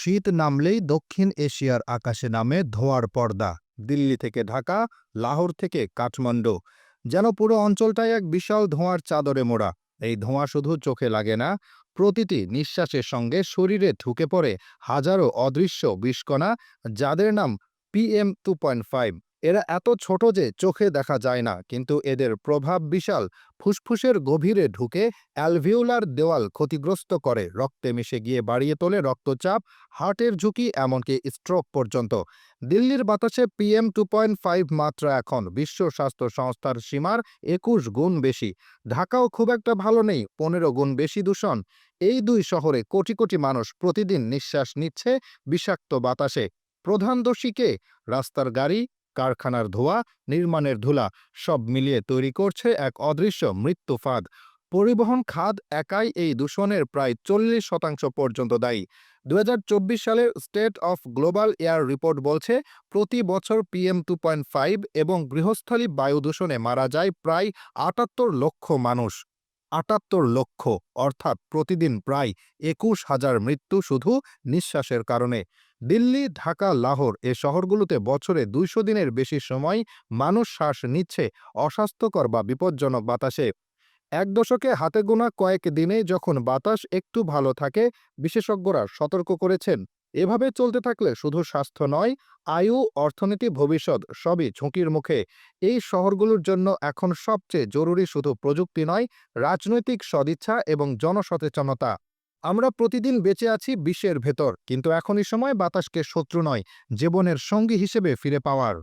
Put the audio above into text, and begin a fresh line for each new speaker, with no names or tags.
শীত নামলেই দক্ষিণ এশিয়ার আকাশে নামে ধোয়ার পর্দা, দিল্লি থেকে ঢাকা, লাহোর থেকে কাঠমান্ডু। যেন পুরো অঞ্চলটাই এক বিশাল ধোঁয়ার চাদরে মোড়া। এই ধোঁয়া শুধু চোখে লাগে না, প্রতিটি নিঃশ্বাসের সঙ্গে শরীরে ঢুকে পড়ে হাজারো অদৃশ্য বিষকণা, যাদের নাম পিএম টু পয়েন্ট ফাইভ। এরা এত ছোট যে চোখে দেখা যায় না, কিন্তু এদের প্রভাব বিশাল। ফুসফুসের গভীরে ঢুকে অ্যালভিউলার দেওয়াল ক্ষতিগ্রস্ত করে। রক্তে মিশে গিয়ে বাড়িয়ে তোলে রক্তচাপ, হার্টের ঝুঁকি, এমনকি স্ট্রোক পর্যন্ত। দিল্লির বাতাসে পিএম টু পয়েন্ট ফাইভ মাত্রা এখন বিশ্ব স্বাস্থ্য সংস্থার সীমার একুশ গুণ বেশি। ঢাকাও খুব একটা ভালো নেই, পনেরো গুণ বেশি দূষণ। এই দুই শহরে কোটি কোটি মানুষ প্রতিদিন নিঃশ্বাস নিচ্ছে বিষাক্ত বাতাসে। প্রধান দোষী কে? রাস্তার গাড়ি কারখানার ধোঁয়া, নির্মাণের ধুলা, সব মিলিয়ে তৈরি করছে এক অদৃশ্য মৃত্যু ফাঁদ। পরিবহন খাত একাই এই দূষণের প্রায় চল্লিশ শতাংশ পর্যন্ত দায়ী। দুহাজার চব্বিশ সালের state of global air report বলছে, প্রতি বছর পিএম টু পয়েন্ট ফাইভ এবং গৃহস্থলী বায়ু দূষণে মারা যায় প্রায় আটাত্তর লক্ষ মানুষ। আটাত্তর লক্ষ, অর্থাৎ প্রতিদিন প্রায় একুশ হাজার মৃত্যু শুধু নিঃশ্বাসের কারণে। দিল্লি, ঢাকা, লাহোর এ শহরগুলোতে বছরে দুইশো দিনের বেশি সময় মানুষ শ্বাস নিচ্ছে অস্বাস্থ্যকর বা বিপজ্জনক বাতাসে। এক দশকে হাতে গোনা কয়েক দিনে যখন বাতাস একটু ভালো থাকে, বিশেষজ্ঞরা সতর্ক করেছেন। এভাবে চলতে থাকলে শুধু স্বাস্থ্য নয়, আয়ু, অর্থনীতি, ভবিষ্যৎ সবই ঝুঁকির মুখে। এই শহরগুলোর জন্য এখন সবচেয়ে জরুরি শুধু প্রযুক্তি নয়, রাজনৈতিক সদিচ্ছা এবং জনসচেতনতা। আমরা প্রতিদিন বেঁচে আছি বিশ্বের ভেতর, কিন্তু এখনই সময় বাতাসকে শত্রু নয়, জীবনের সঙ্গী হিসেবে ফিরে পাওয়ার।